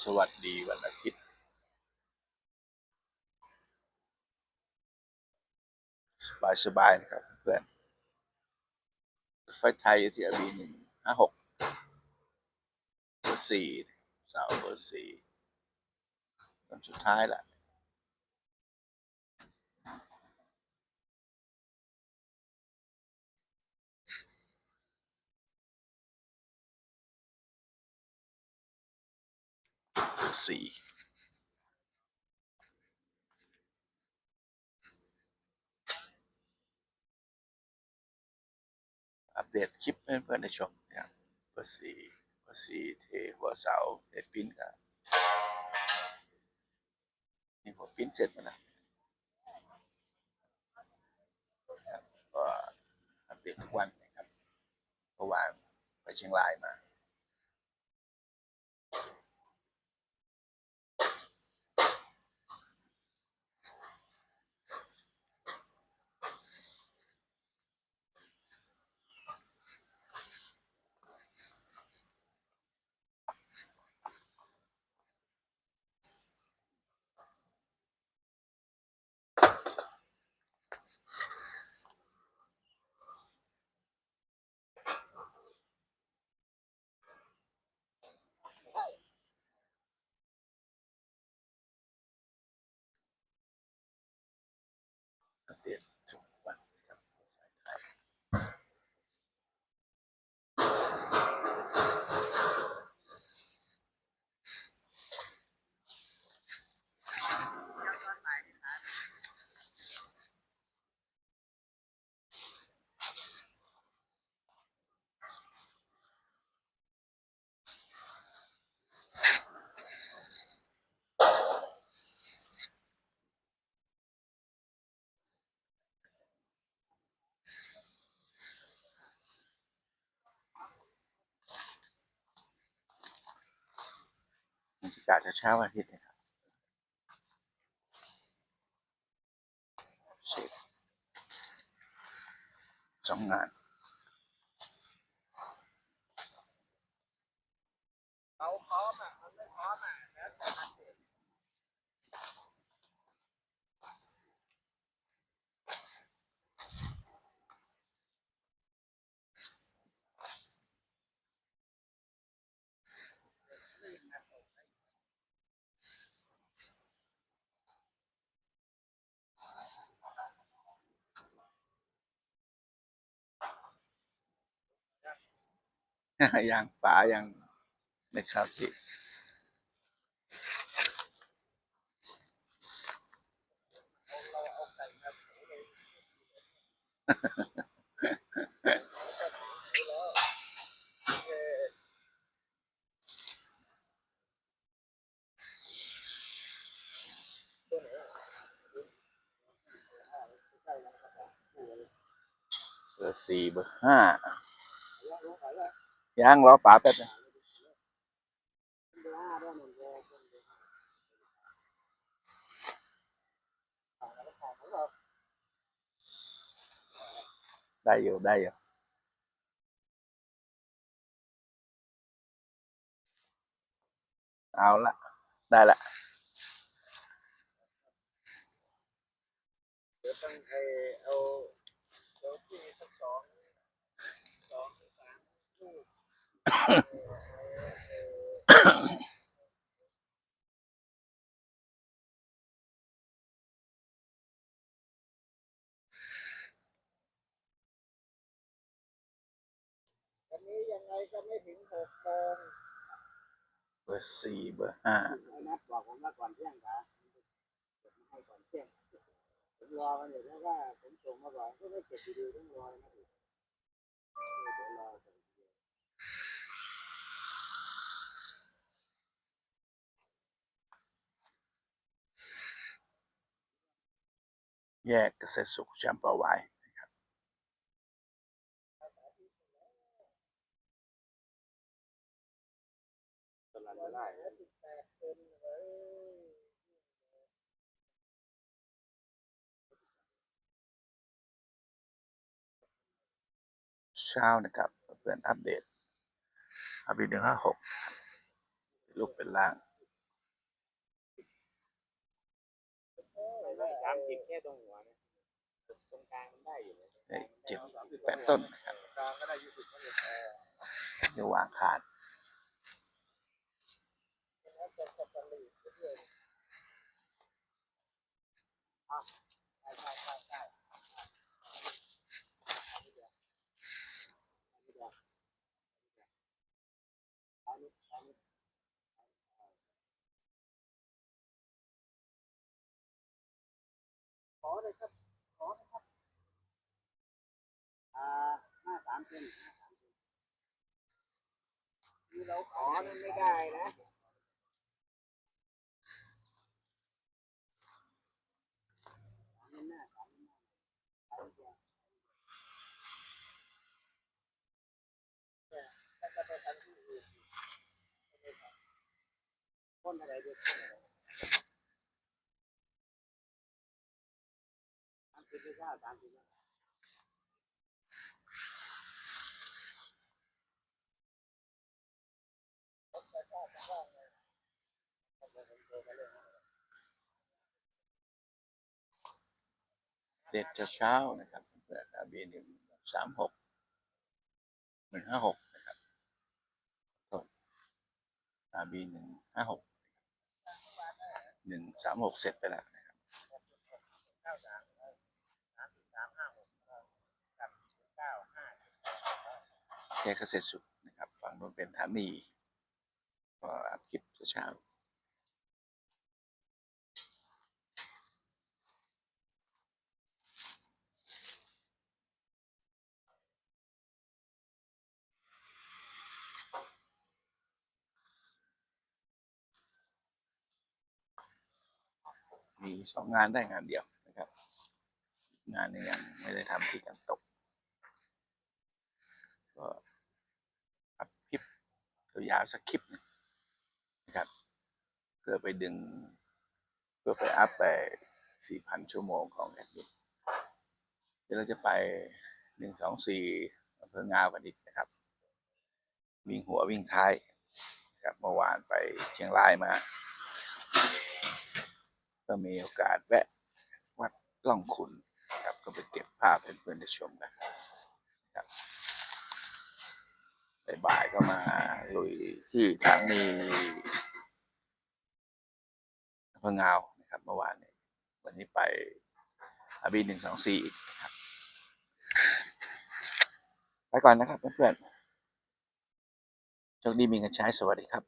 สวัสดีวันอาทิตย์สบายสบายๆนะครับเพื่อนไฟไทยอยู่ที่อบีหนึ่งห้าหกเบอร์สี่เสาเบอร์สี่ตอนสุดท้ายละเบอร์ สี่อัปเดตคลิปให้เพื่อนๆได้ชมนะครับเบอร์สี่เบอร์สี่เทหัวเสาเทปิ้นกันนี่หัวปิ้นเสร็จแล้วนะก็อัปเดตทุกวันนะครับเมื่อวานไปเชียงรายมา บรรยากาศเช้าวันอาทิตย์นะครับเสร็จสองงานเราพร้อมอะมันไม่พร้อมอะแล้วแต่มันเอง ยังป๋ายังไม่เข้าที่าอาไก่มาเผาเลยเออตัวไหนะใกล้แล้วครับตัวเบอร์สี่เบอร์ห้า แล้วยังรอป๋าแป๊บนึงเบอร์ห้าด้วยหนึ่งเบอร์เบอร์ขายแล้วขายของเราได้อยู่ได้อยู่เอาละได้ละเดี๋ยวต้องให้เอาเอาที่สักสองสองสามลูก วันนี้ยังไงก็ไม่ถึงหกโมงเบอร์สี่เบอร์ห้านัดบอกผมว่าก่อนเที่ยงครับให้ก่อนเที่ยงผมรอกันอยู่แล้วว่าผมส่งมาก่อนก็ไม่เก็บดีๆต้องรอนะเดี๋ยวรอก่อน แยกเกษตรสุขจำปาไว้ตลาดละลายสิบเอ้ยเช้านะครับเพื่อนอัปเดตอัปเดตหนึ่งห้าหกลูกเป็นล่าง ไม่ สามสิบแค่ตรงหัวนะตรงกลางมันได้อยู่เลยได้เจ็ดแปดต้นนะครับกลางก็ได้ยี่สิบก็เลยเออเดี๋ยววางขาดแล้วจะจะจะเลยเรื่อยๆอะใช่ใช่ใช่ใช่อันนี้เดี๋ยวอันนี้เดี๋ยวอันนี้อันนี้ขอเลยครับขอเลยครับอ่าห้าสามเซนห้าสามเซนคือเราขอนั่นไม่ได้นะคนอะไรเด็กคนอะไรสามสิบไม่ใช่สามสิบนะผมจะชอบชอบ เลยผมจะเช้านะครับเพื่อนอาบีหนึ่งสามหกหนึ่งห้าหกนะครับต้นอาบีหนึ่งห้าหกหนึ่งสามหกเสร็จไปแล้วนะครับเก้าสามสามสิบสามห้าหกกับเก้าห้าแค่เกษตรสุดนะครับฝั่งนู้นเป็นฐานี อัพคลิปเช้ามีสองงานได้งานเดียวนะครับ งานนี้ยังไม่ได้ทำที่กันตก ก็อัพคลิปยาวสักคลิปนึง เพื่อไปดึง เพื่อไปอัพไปสี่พันชั่วโมงของแอดมินเดี๋ยวเราจะไปหนึ่งสองสี่อำเภองาวกันอีกนะครับ วิ่งหัววิ่งท้ายครับเมื่อวานไปเชียงรายมา ก็มีโอกาสแวะวัดล่องขุนครับก็ไปเก็บภาพเพื่อนๆได้ชมกันครับบ่ายก็มาลุยที่ทางนี้ อำเงาวนะครับเมื่อวานนี้วันนี้ไปอาบีหนึ่งสองสี่นะครับไปก่อนนะครับเพื่อนๆโชคดีมีเงินใช้สวัสดีครับ